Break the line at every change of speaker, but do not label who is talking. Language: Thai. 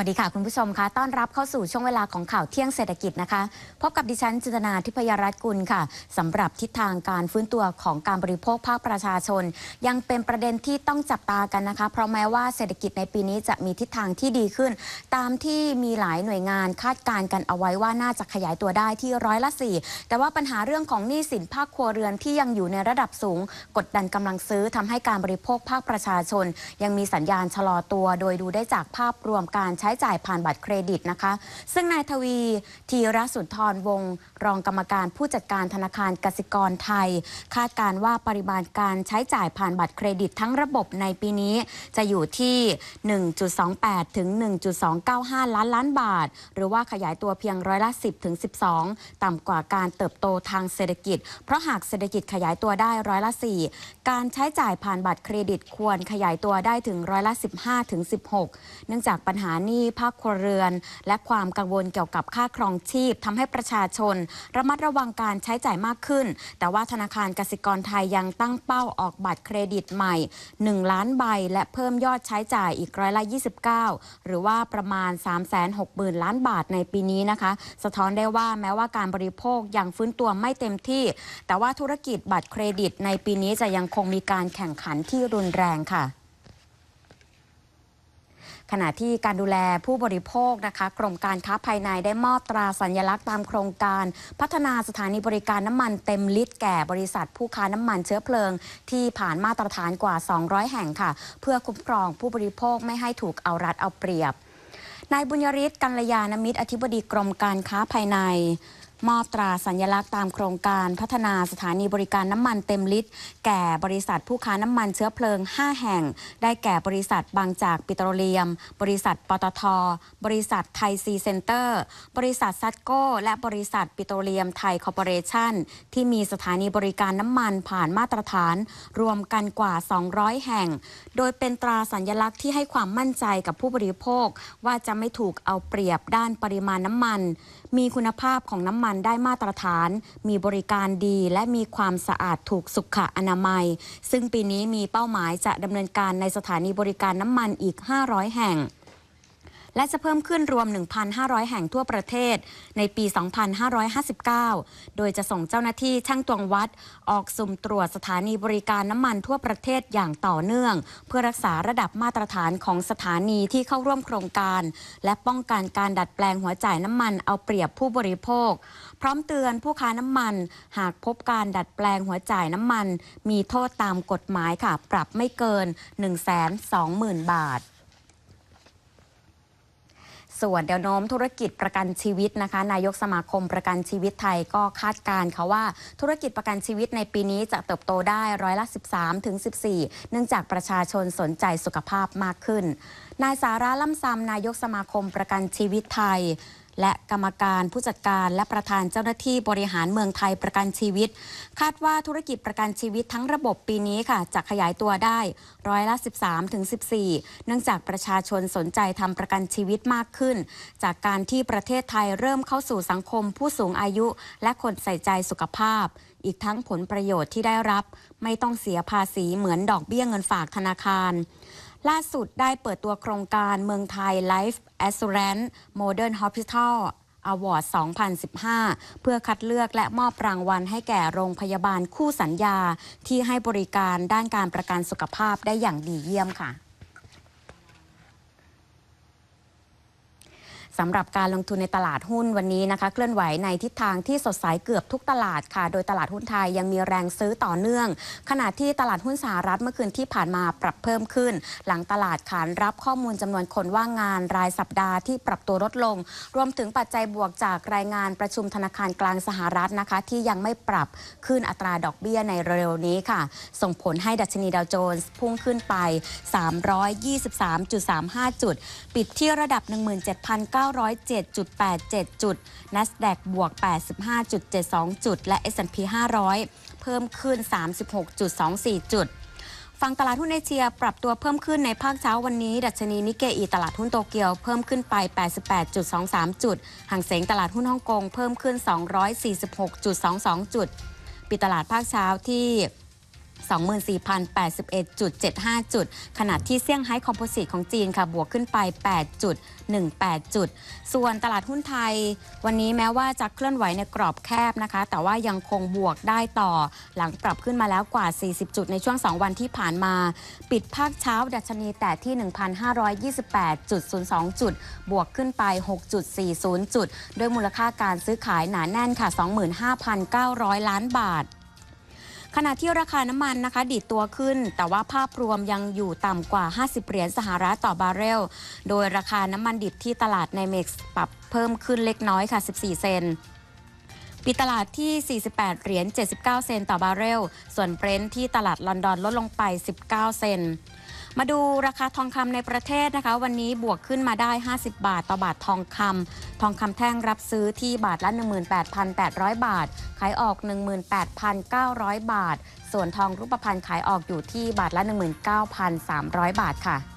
วัสดีค่ะคุณผู้ชมคะต้อนรับเข้าสู่ช่วงเวลาของข่าวเที่ยงเศรษฐกิจนะคะ พบกับดิฉันจินตนาทิพยรัตน์กุลค่ะสำหรับทิศทางการฟื้นตัวของการบริโภคภาคประชาชน ยังเป็นประเด็นที่ต้องจับตากันนะคะ เพราะแม้ว่าเศรษฐกิจในปีนี้จะมีทิศทางที่ดีขึ้น ตามที่มีหลายหน่วยงานคาดการณ์กันเอาไว้ว่าน่าจะขยายตัวได้ที่ร้อยละสี่แต่ว่าปัญหาเรื่องของหนี้สินภาคครัวเรือนที่ยังอยู่ในระดับสูง กดดันกำลังซื้อทำให้การบริโภคภาคประชาชน ยังมีสัญญาณชะลอตัว โดยดูได้จากภาพรวมการใช้้จ่ายผ่านบัตรเครดิตนะคะ ซึ่งนายทวีธีรสุนทรวงศ์รองกรรมการผู้จัดการธนาคารกสิกรไทย คาดการว่าปริมาณการใช้จ่ายผ่านบัตรเครดิตทั้งระบบในปีนี้ จะอยู่ที่ 1.28 ถึง 1.295 ล้านล้านบาท หรือว่าขยายตัวเพียงร้อยละ 10 ถึง 12 ต่ำกว่าการเติบโตทางเศรษฐกิจ เพราะหากเศรษฐกิจขยายตัวได้ร้อยละ 4 การใช้จ่ายผ่านบัตรเครดิตควรขยายตัวได้ถึงร้อยละ 15 ถึง 16 เนื่องจากปัญหาหนี้ภาคครัวเรือน และความกังวลเกี่ยวกับค่าครองชีพทำให้ประชาชน ระมัดระวังการใช้จ่ายมากขึ้น แต่ว่าธนาคารกสิกรไทยยังตั้งเป้าออกบัตรเครดิตใหม่ 1 ล้านใบ และเพิ่มยอดใช้จ่ายอีกร้อยละ 29 หรือว่าประมาณ 360,000 ล้านบาทในปีนี้นะคะ สะท้อนได้ว่าแม้ว่าการบริโภคยังฟื้นตัวไม่เต็มที่ แต่ว่าธุรกิจบัตรเครดิตในปีนี้จะยังคงมีการแข่งขันที่รุนแรงค่ะ ขณะที่การดูแลผู้บริโภคนะคะกรมการค้าภายในได้มอบตราสัญลักษณ์ตามโครงการ พัฒนาสถานีบริการน้ำมันเต็มลิตรแก่บริษัทผู้ค้าน้ำมันเชื้อเพลิง ที่ผ่านมาตรฐานกว่า 200 แห่งค่ะ เพื่อคุ้มครองผู้บริโภคไม่ให้ถูกเอารัดเอาเปรียบนายบุญยริศกัลยาณมิตรอธิบดีกรมการค้าภายใน มอบตราสัญลักษณ์ตามโครงการพัฒนาสถานีบริการน้ำมันเต็มลิตร แก่บริษัทผู้ค้าน้ำมันเชื้อเพลิง 5 แห่ง ได้แก่บริษัทบางจากปิโตรเลียม บริษัทปตท บริษัทไทยซีเซ็นเตอร์ บริษัทซัตโก้ และบริษัทปิโตรเลียมไทยคอร์ปอเรชั่น ที่มีสถานีบริการน้ำมันผ่านมาตรฐาน รวมกันกว่า 200 แห่ง โดยเป็นตราสัญลักษณ์ที่ให้ความมั่นใจกับผู้บริโภคว่าจะไม่ถูกเอาเปรียบด้านปริมาณน้ำมันมีคุณภาพของน้ำมันได้มาตรฐาน มีบริการดีและมีความสะอาดถูกสุขอนามัย ซึ่งปีนี้มีเป้าหมายจะดำเนินการในสถานีบริการน้ำมันอีก 500 แห่ง และจะเพิ่มขึ้นรวม 1,500 แห่งทั่วประเทศ ในปี 2559 โดยจะส่งเจ้าหน้าที่ช่างตวงวัด ออกสุ่มตรวจสถานีบริการน้ำมันทั่วประเทศอย่างต่อเนื่อง เพื่อรักษาระดับมาตรฐานของสถานีที่เข้าร่วมโครงการ และป้องกันการดัดแปลงหัวจ่ายน้ำมันเอาเปรียบผู้บริโภค พร้อมเตือนผู้ค้าน้ำมัน หากพบการดัดแปลงหัวจ่ายน้ำมัน มีโทษตามกฎหมายค่ะ ปรับไม่เกิน 120,000 บาท ส่วนเดี๋ยวโน้มธุรกิจประกันชีวิตนะคะ นายกสมาคมประกันชีวิตไทยก็คาดการณ์ค่ะว่า ธุรกิจประกันชีวิตในปีนี้จะเติบโตได้ร้อยละ 13ถึง14 เนื่องจากประชาชนสนใจสุขภาพมากขึ้น นายสาระล่ำซำนายกสมาคมประกันชีวิตไทย และกรรมการผู้จัดการและประธานเจ้าหน้าที่บริหารเมืองไทยประกันชีวิต คาดว่าธุรกิจประกันชีวิตทั้งระบบปีนี้ค่ะจะขยายตัวได้ร้อยละ 13ถึง14 เนื่องจากประชาชนสนใจทำประกันชีวิตมากขึ้น จากการที่ประเทศไทยเริ่มเข้าสู่สังคมผู้สูงอายุ และคนใส่ใจสุขภาพ อีกทั้งผลประโยชน์ที่ได้รับ ไม่ต้องเสียภาษีเหมือนดอกเบี้ยเงินฝากธนาคาร ล่าสุดได้เปิดตัวโครงการเมืองไทย Life Assurance Modern Hospital Award 2015 เพื่อคัดเลือกและมอบรางวัลให้แก่โรงพยาบาลคู่สัญญา ที่ให้บริการด้านการประกันสุขภาพได้อย่างดีเยี่ยมค่ะ สำหรับการลงทุนในตลาดหุ้นวันนี้นะคะเคลื่อนไหวในทิศทางที่สดใสเกือบทุกตลาดค่ะ โดยตลาดหุ้นไทยยังมีแรงซื้อต่อเนื่อง ขณะที่ตลาดหุ้นสหรัฐเมื่อคืนที่ผ่านมาปรับเพิ่มขึ้น หลังตลาดขานรับข้อมูลจำนวนคนว่างงานรายสัปดาห์ที่ปรับตัวลดลง รวมถึงปัจจัยบวกจากรายงานประชุมธนาคารกลางสหรัฐนะคะ ที่ยังไม่ปรับขึ้นอัตราดอกเบี้ยในเร็วๆนี้ค่ะ ส่งผลให้ดัชนีดาวโจนส์พุ่งขึ้นไป 323.35 จุด ปิดที่ระดับ 17,9 907.87 จุด NASDAQ บวก 85.72 จุด และ S&P 500 เพิ่มขึ้น 36.24 จุดฝั่งตลาดหุ้นเอเชียปรับตัวเพิ่มขึ้นในภาคเช้าวันนี้ ดัชนีนิกเกอีตลาดหุ้นโตเกียวเพิ่มขึ้นไป 88.23 จุดห่างเสงตลาดหุ้นฮ่องกงเพิ่มขึ้น 246.22 จุด ปิดตลาดภาคเช้าที่ 24,081.75 จุด ขณะที่เซี่ยงไฮ้คอมโพสิตของจีนค่ะบวกขึ้นไป8.18 จุด ส่วนตลาดหุ้นไทย วันนี้แม้ว่าจะเคลื่อนไหวในกรอบแคบนะคะ แต่ว่ายังคงบวกได้ต่อ หลังปรับขึ้นมาแล้วกว่า 40 จุดในช่วง 2 วันที่ผ่านมา ปิดภาคเช้าดัชนีแต่ที่ 1,528.02 จุด บวกขึ้นไป 6.40 จุด ด้วยมูลค่าการซื้อขายหนาแน่นค่ะ 25,900 ล้านบาท ขณะที่ราคาน้ำมันนะคะ ดีดตัวขึ้น แต่ว่าภาพรวมยังอยู่ต่ำกว่า 50 เหรียญสหรัฐต่อบาร์เรล โดยราคาน้ำมันดิบที่ตลาดในเม็กซ์ปรับเพิ่มขึ้นเล็กน้อยค่ะ 14 เซนปิดตลาดที่ 48 เหรียญ 79 เซนต์ต่อบาร์เรล ส่วนเบรนท์ที่ตลาดลอนดอนลดลงไป 19 เซนต์ มาดูราคาทองคำในประเทศนะคะ วันนี้บวกขึ้นมาได้ 50 บาท ต่อบาททองคำทองคำแท่งรับซื้อที่บาทละ 18,800 บาท ขายออก 18,900 บาท ส่วนทองรูปพรรณขายออกอยู่ที่บาทละ 19,300 บาทค่ะ